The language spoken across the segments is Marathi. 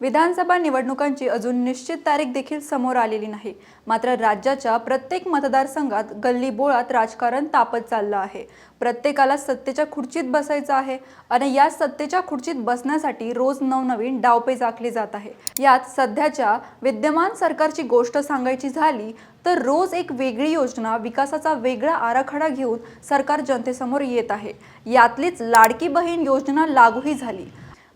विधानसभा निवडणुकांची अजून निश्चित तारीख देखील समोर आलेली नाही. मात्र राज्याच्या प्रत्येक मतदारसंघात गल्लीबोळात राजकारण तापत चाललं आहे. प्रत्येकाला सत्तेच्या खुर्चीत बसायचं आहे आणि या सत्तेच्या खुर्चीत बसण्यासाठी रोज नवनवीन डावपेच आखली जात आहे. यात सध्याच्या विद्यमान सरकारची गोष्ट सांगायची झाली तर रोज एक वेगळी योजना विकासाचा वेगळा आराखडा घेऊन सरकार जनतेसमोर येत आहे. यातलीच लाडकी बहीण योजना लागूही झाली.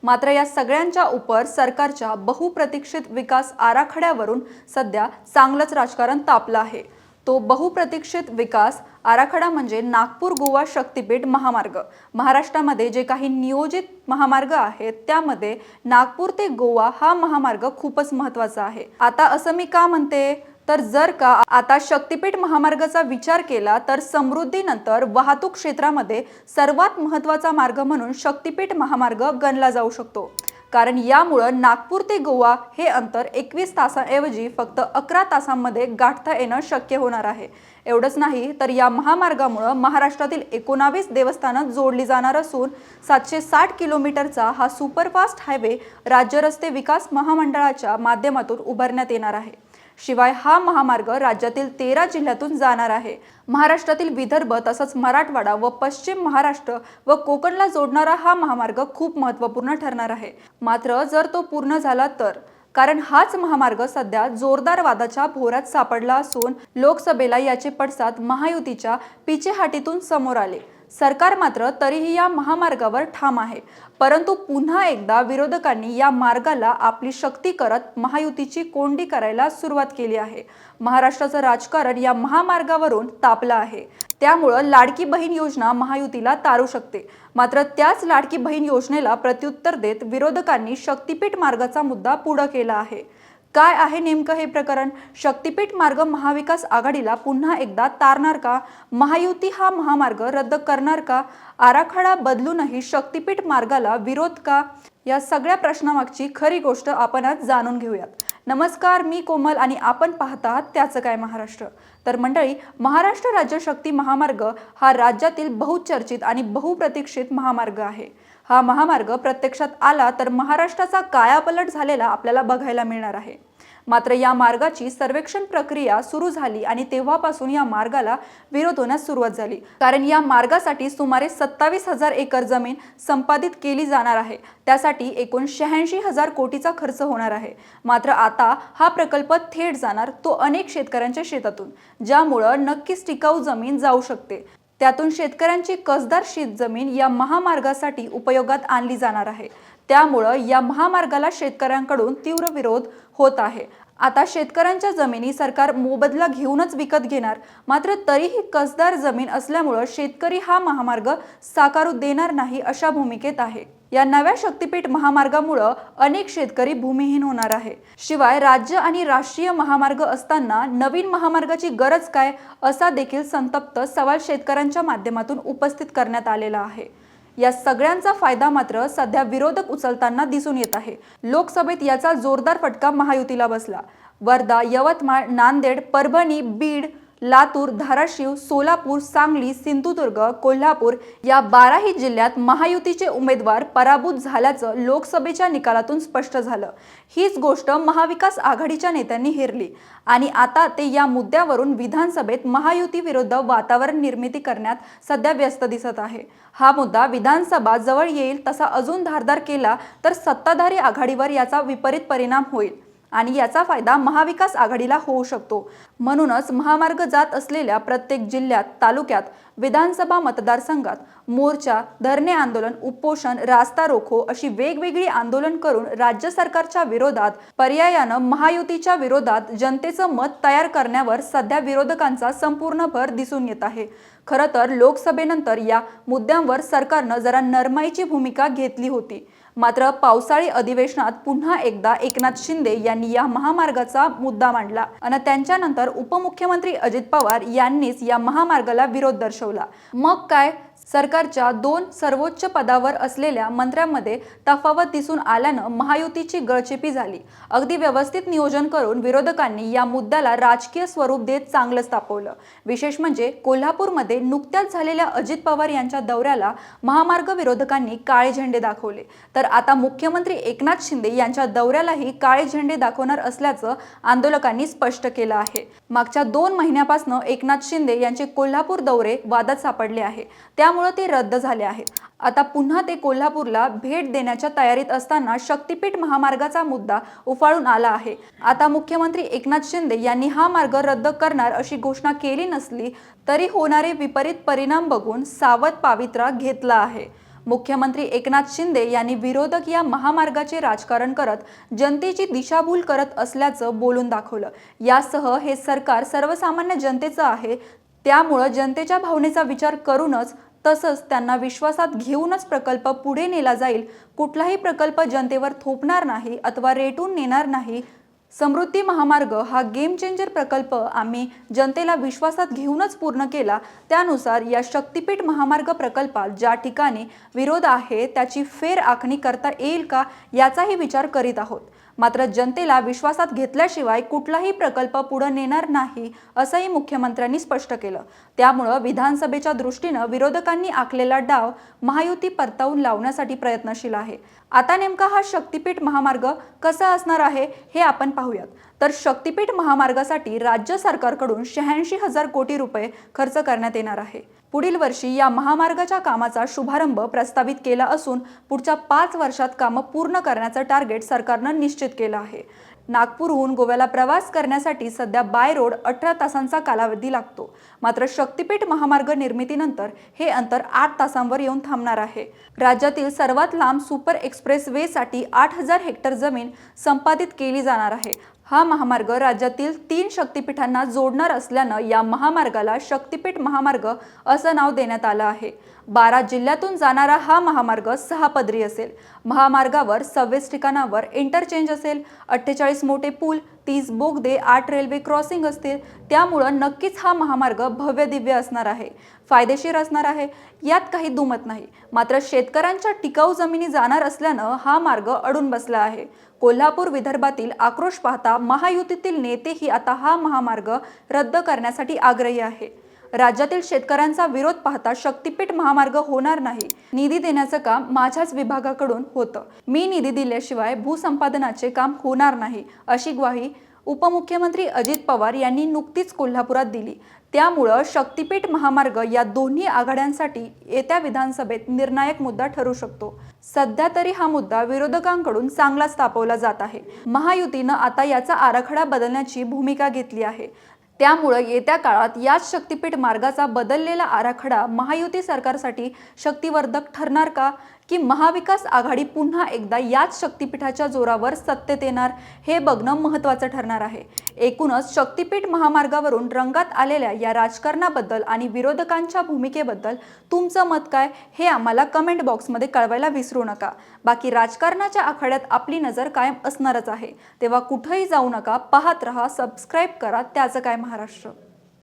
मात्र या सगळ्यांच्या उपर सरकारच्या बहुप्रतीक्षित विकास आराखड्यावरून सध्या चांगलंच राजकारण तापलं आहे. तो बहुप्रतीक्षित विकास आराखडा म्हणजे नागपूर गोवा शक्तीपीठ महामार्ग. महाराष्ट्रामध्ये जे काही नियोजित महामार्ग आहेत त्यामध्ये नागपूर ते गोवा हा महामार्ग खूपच महत्त्वाचा आहे. आता असं मी का म्हणते? तर जर का आता शक्तीपीठ महामार्गाचा विचार केला तर समृद्धीनंतर वाहतूक क्षेत्रामध्ये सर्वात महत्त्वाचा मार्ग म्हणून शक्तीपीठ महामार्ग गणला जाऊ शकतो. कारण यामुळं नागपूर ते गोवा हे अंतर एकवीस तासाऐवजी फक्त अकरा तासांमध्ये गाठता येणं शक्य होणार आहे. एवढंच नाही तर या महामार्गामुळं महाराष्ट्रातील एकोणावीस देवस्थानं जोडली जाणार असून सातशे साठ किलोमीटरचा हा सुपरफास्ट हायवे राज्य रस्ते विकास महामंडळाच्या माध्यमातून उभारण्यात येणार आहे. शिवाय हा महामार्ग राज्यातील तेरा जिल्ह्यातून जाणार आहे. महाराष्ट्रातील विदर्भ तसंच मराठवाडा व पश्चिम महाराष्ट्र व कोकणला जोडणारा हा महामार्ग खूप महत्त्वपूर्ण ठरणार आहे. मात्र जर तो पूर्ण झाला तर? कारण हाच महामार्ग सध्या जोरदार वादाच्या भोरात सापडला असून लोकसभेला याचे पडसाद महायुतीच्या पिचेहाटीतून समोर आले. सरकार मात्र तरीही या महामार्गावर ठाम आहे. परंतु पुन्हा एकदा विरोधकांनी या मार्गाला आपली शक्ती करत महायुतीची कोंडी करायला सुरुवात केली आहे. महाराष्ट्राचं राजकारण या महामार्गावरून तापलं आहे. त्यामुळं लाडकी बहीण योजना महायुतीला तारू शकते. मात्र त्याच लाडकी बहीण योजनेला प्रत्युत्तर देत विरोधकांनी शक्तीपीठ मार्गाचा मुद्दा पुढं केला आहे. काय आहे नेमकं हे प्रकरण? शक्तीपीठ मार्ग महाविकास आघाडीला पुन्हा एकदा तारणार का? महायुती हा महामार्ग रद्द करणार का? आराखडा बदलूनही शक्तीपीठ मार्गाला विरोध का? या सगळ्या प्रश्नामागची खरी गोष्ट आपण आज जाणून घेऊयात. नमस्कार मी कोमल आणि आपण पाहत आहात त्याचं काय महाराष्ट्र. तर मंडळी महाराष्ट्र राज्य शक्ती महामार्ग हा राज्यातील बहुचर्चित आणि बहुप्रतीक्षित महामार्ग आहे. हा महामार्ग प्रत्यक्षात आला तर महाराष्ट्राचा कायापलट झालेला आपल्याला बघायला मिळणार आहे. मात्र या मार्गाची सर्वेक्षण प्रक्रिया सुरू झाली आणि तेव्हापासून या मार्गाला विरोध होण्यास सुरुवात झाली. कारण या मार्गासाठी सुमारे सत्तावीस हजार एकर जमीन संपादित केली जाणार आहे. त्यासाठी एकूण शहाऐंशी हजार कोटीचा खर्च होणार आहे. मात्र आता हा प्रकल्प थेट जाणार तो अनेक शेतकऱ्यांच्या शेतातून ज्यामुळं नक्कीच टिकाऊ जमीन जाऊ शकते. त्यातून शेतकऱ्यांची कसदार शेतजमीन या महामार्गासाठी उपयोगात आणली जाणार आहे. त्यामुळं या महामार्गाला शेतकऱ्यांकडून तीव्र विरोध होत आहे. आता शेतकऱ्यांच्या जमिनी सरकार मोबदला घेऊनच विकत घेणार मात्र तरीही कसदार जमीन असल्यामुळं शेतकरी हा महामार्ग साकारू देणार नाही अशा भूमिकेत आहे. या नव्या शक्तीपीठ महामार्गामुळं अनेक शेतकरी भूमिहीन होणार आहे. शिवाय राज्य आणि राष्ट्रीय महामार्ग असताना नवीन महामार्गाची गरज काय असा देखील संतप्त सवाल शेतकऱ्यांच्या माध्यमातून उपस्थित करण्यात आलेला आहे. या सगळ्यांचा फायदा मात्र सध्या विरोधक उचलताना दिसून येत आहे. लोकसभेत याचा जोरदार फटका महायुतीला बसला. वर्धा यवतमाळ नांदेड परभणी बीड लातूर धाराशिव सोलापूर सांगली सिंधुदुर्ग कोल्हापूर या बाराही जिल्ह्यात महायुतीचे उमेदवार पराभूत झाल्याचं लोकसभेच्या निकालातून स्पष्ट झालं. हीच गोष्ट महाविकास आघाडीच्या नेत्यांनी हेरली आणि आता ते या मुद्द्यावरून विधानसभेत महायुती विरुद्ध वातावरण निर्मिती करण्यात सध्या व्यस्त दिसत आहे. हा मुद्दा विधानसभा जवळ येईल तसा अजून धारदार केला तर सत्ताधारी आघाडीवर याचा विपरीत परिणाम होईल आणि याचा फायदा महाविकास आघाडीला होऊ शकतो. म्हणूनच महामार्ग जात असलेल्या प्रत्येक जिल्ह्यात तालुक्यात विधानसभा मतदारसंघात मोर्चा धरणे आंदोलन उपोषण रास्ता रोखो अशी वेगवेगळी आंदोलन करून राज्य सरकारच्या विरोधात पर्यायानं महायुतीच्या विरोधात जनतेचं मत तयार करण्यावर सध्या विरोधकांचा संपूर्ण भर दिसून येत आहे. खरं तर लोकसभेनंतर या मुद्द्यांवर सरकारनं जरा नरमाईची भूमिका घेतली होती. मात्र पावसाळी अधिवेशनात पुन्हा एकदा एकनाथ शिंदे यांनी या महामार्गाचा मुद्दा मांडला. आणि त्यांच्यानंतर उपमुख्यमंत्री अजित पवार यांनीच या महामार्गाला विरोध दर्शवला. मग काय? सरकारच्या दोन सर्वोच्च पदावर असलेल्या मंत्र्यांमध्ये तफावत दिसून आल्यानं महायुतीची गळचेपी झाली. अगदी व्यवस्थित नियोजन करून विरोधकांनी या मुद्द्याला राजकीय स्वरूप देत चांगलंच तापवलं. विशेष म्हणजे कोल्हापूरमध्ये नुकत्याच झालेल्या अजित पवार यांच्या दौऱ्याला महामार्ग विरोधकांनी काळे झेंडे दाखवले. तर आता मुख्यमंत्री एकनाथ शिंदे यांच्या दौऱ्यालाही काळे झेंडे दाखवणार असल्याचं आंदोलकांनी स्पष्ट केलं आहे. मागच्या दोन महिन्यापासून एकनाथ शिंदे यांचे कोल्हापूर दौरे वादात सापडले आहे. त्या त्यामुळे ते रद्द झाले आहेत. आता पुन्हा ते कोल्हापूरला भेट देण्याच्या तयारीत असताना शक्तीपीठ महामार्गाचा मुद्दा उफाळून आला आहे. आता मुख्यमंत्री एकनाथ शिंदे यांनी हा मार्ग रद्द करणार अशी घोषणा केली नसली तरी होणारे विपरीत परिणाम बघून सावध पावित्रा घेतला आहे. मुख्यमंत्री एकनाथ शिंदे यांनी विरोधक या महामार्गाचे राजकारण करत जनतेची दिशाभूल करत असल्याचं बोलून दाखवलं. यासह हे सरकार सर्वसामान्य जनतेचं आहे. त्यामुळं जनतेच्या भावनेचा विचार करूनच तसंच त्यांना विश्वासात घेऊनच प्रकल्प पुढे नेला जाईल. कुठलाही प्रकल्प जनतेवर थोपणार नाही अथवा रेटून नेणार नाही समृद्धी महामार्ग हा गेम चेंजर प्रकल्प आम्ही जनतेला विश्वासात घेऊनच पूर्ण केला. त्यानुसार या शक्तीपीठ महामार्ग प्रकल्पात ज्या ठिकाणी विरोध आहे त्याची फेर आखणी करता येईल का याचाही विचार करीत आहोत. मात्र जनतेला विश्वासात घेतल्याशिवाय कुठलाही प्रकल्प पुढे नेणार नाही असंही मुख्यमंत्र्यांनी स्पष्ट केलं. त्यामुळं विधानसभेच्या दृष्टीनं विरोधकांनी आखलेला डाव महायुती परतावून लावण्यासाठी प्रयत्नशील आहे. आता नेमका हा शक्तीपीठ महामार्ग कसा असणार आहे हे आपण पाहूयात. तर शक्तीपीठ महामार्गासाठी राज्य सरकारकडून शहाऐंशी हजार कोटी रुपये खर्च करण्यात येणार आहे. पुढील वर्षी या महामार्गाच्या कामाचा शुभारंभ प्रस्तावित केला असून पुढच्या पाच वर्षात कामं पूर्ण करण्याचं टार्गेट सरकारनं निश्चित केलं आहे. नागपूरहून गोव्याला प्रवास करण्यासाठी सध्या बाय रोड अठरा तासांचा कालावधी लागतो. मात्र शक्तीपीठ महामार्ग निर्मितीनंतर हे अंतर आठ तासांवर येऊन थांबणार आहे. राज्यातील सर्वात लांब सुपर एक्सप्रेस वेसाठी आठ हजार हेक्टर जमीन संपादित केली जाणार आहे. हा महामार्ग राज्यातील तीन शक्तिपीठांना जोडणार असल्यानं या महामार्गाला शक्तिपीठ महामार्ग असं नाव देण्यात आलं आहे. बारा जिल्ह्यातून जाणारा हा महामार्ग सहा पदरी असेल. महामार्गावर सव्वीस ठिकाणावर इंटरचेंज असेल. अठ्ठेचाळीस मोठे पूल तीस बोगदे आठ रेल्वे क्रॉसिंग असतील. त्यामुळं नक्कीच हा महामार्ग भव्य दिव्य असणार आहे. फायदेशीर असणार आहे. यात काही दुमत नाही. मात्र शेतकऱ्यांच्या टिकाऊ जमिनी जाणार असल्यानं हा मार्ग अडून बसला आहे. कोल्हापूर विदर्भातील आक्रोश पाहता महायुतीतील नेतेही आता हा महामार्ग रद्द करण्यासाठी आग्रही आहे. राज्यातील शेतकऱ्यांचा विरोध पाहता शक्तीपीठ महामार्ग होणार नाही. निधी देण्याचं काम माझ्याच विभागाकडून होतं. मी निधी दिल्याशिवाय भूसंपादनाचे काम होणार नाही अशी ग्वाही उपमुख्यमंत्री अजित पवार यांनी नुकतीच कोल्हापुरात दिली. त्यामुळं शक्तीपीठ महामार्ग या दोन्ही आघाड्यांसाठी येत्या विधानसभेत निर्णायक मुद्दा ठरू शकतो. सध्या तरी हा मुद्दा विरोधकांकडून चांगलाच तापवला जात आहे. महायुतीनं आता याचा आराखडा बदलण्याची भूमिका घेतली आहे. त्यामुळं येत्या काळात याच शक्तीपीठ मार्गाचा बदललेला आराखडा महायुती सरकारसाठी शक्तिवर्धक ठरणार का? की महाविकास आघाडी पुन्हा एकदा याच शक्तीपीठाच्या जोरावर सत्तेत येणार हे बघणं महत्त्वाचं ठरणार आहे. एकूणच शक्तीपीठ महामार्गावरून रंगात आलेल्या या राजकारणाबद्दल आणि विरोधकांच्या भूमिकेबद्दल तुमचं मत काय हे आम्हाला कमेंट बॉक्समध्ये कळवायला विसरू नका. बाकी राजकारणाच्या आखाड्यात आपली नजर कायम असणारच आहे. तेव्हा कुठंही जाऊ नका पाहत रहा सबस्क्राईब करा. त्याचं काय महाराष्ट्र?